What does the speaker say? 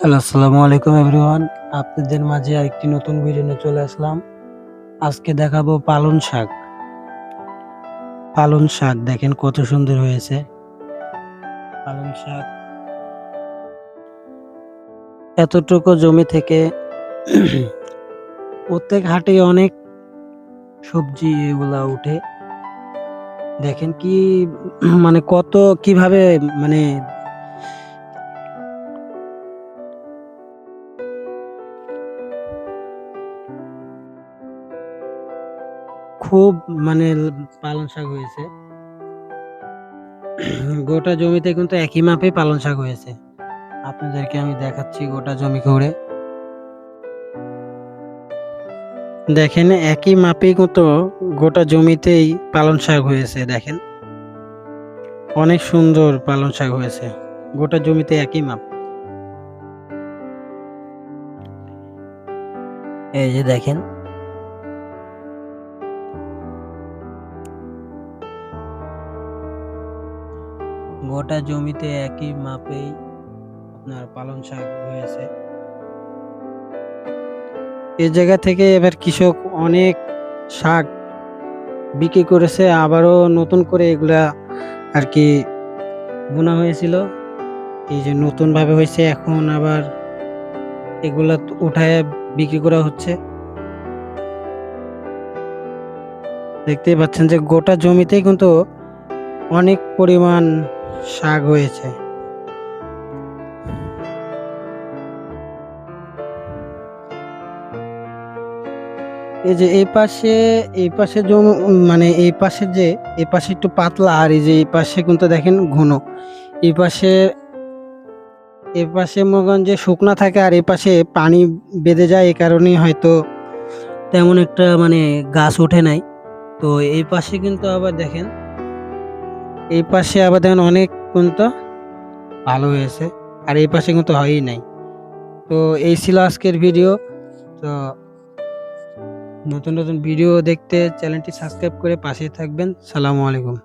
Hello, আসসালামু আলাইকুম everyone. আপনাদের মাঝে আরেকটি নতুন ভিডিও নিয়ে চলে আসলাম। আজকে দেখাবো পালন শাক। পালন শাক দেখেন কত সুন্দর হয়েছে। পালন শাক এতটুকু জমি থেকে প্রত্যেক হাটে অনেক সবজি এগুলা উঠে। দেখেন কি মানে কত, কীভাবে মানে খুব মানে পালন শাক হয়েছে। গোটা জমিতে কিন্তু একই মাপে পালন শাক হয়েছে। আপনাদেরকে আমি দেখাচ্ছি গোটা জমি করে দেখেন, একই মাপে কিন্তু গোটা জমিতেই পালন শাক হয়েছে, দেখেন। অনেক সুন্দর পালন শাক হয়েছে, গোটা জমিতে একই মাপ। এই যে দেখেন গোটা জমিতে একই মাপেই আপনার পালন শাক হয়েছে। এই জায়গা থেকে এবার কৃষক অনেক শাক বিক্রি করেছে, আবারও নতুন করে এগুলা আর কি বোনা হয়েছিল। এই যে নতুনভাবে হয়েছে, এখন আবার এগুলা উঠায় বিক্রি করা হচ্ছে। দেখতেই পাচ্ছেন যে গোটা জমিতেই কিন্তু অনেক পরিমাণ শাক হয়েছে। এই যে এই পাশে এই পাশে মানে এই পাশে যে, এই পাশে একটু পাতলা আর এই যে এই পাশে কিন্তু দেখেন ঘন। এই পাশে এই পাশে মগন যে শুকনা থাকে আর এই পাশে পানি বেঁধে যায়, এ কারণেই হয়তো তেমন একটা মানে গাছ ওঠে নাই। তো এই পাশে কিন্তু আবার দেখেন এই পাশে আবার দেখেন অনেক কিন্তু ভালো হয়েছে, আর এই পাশে কিন্তু হয়ই নাই। তো এই ছিল আজকের ভিডিও। তো নতুন নতুন ভিডিও দেখতে চ্যানেলটি সাবস্ক্রাইব করে পাশে থাকবেন। সালামু আলাইকুম।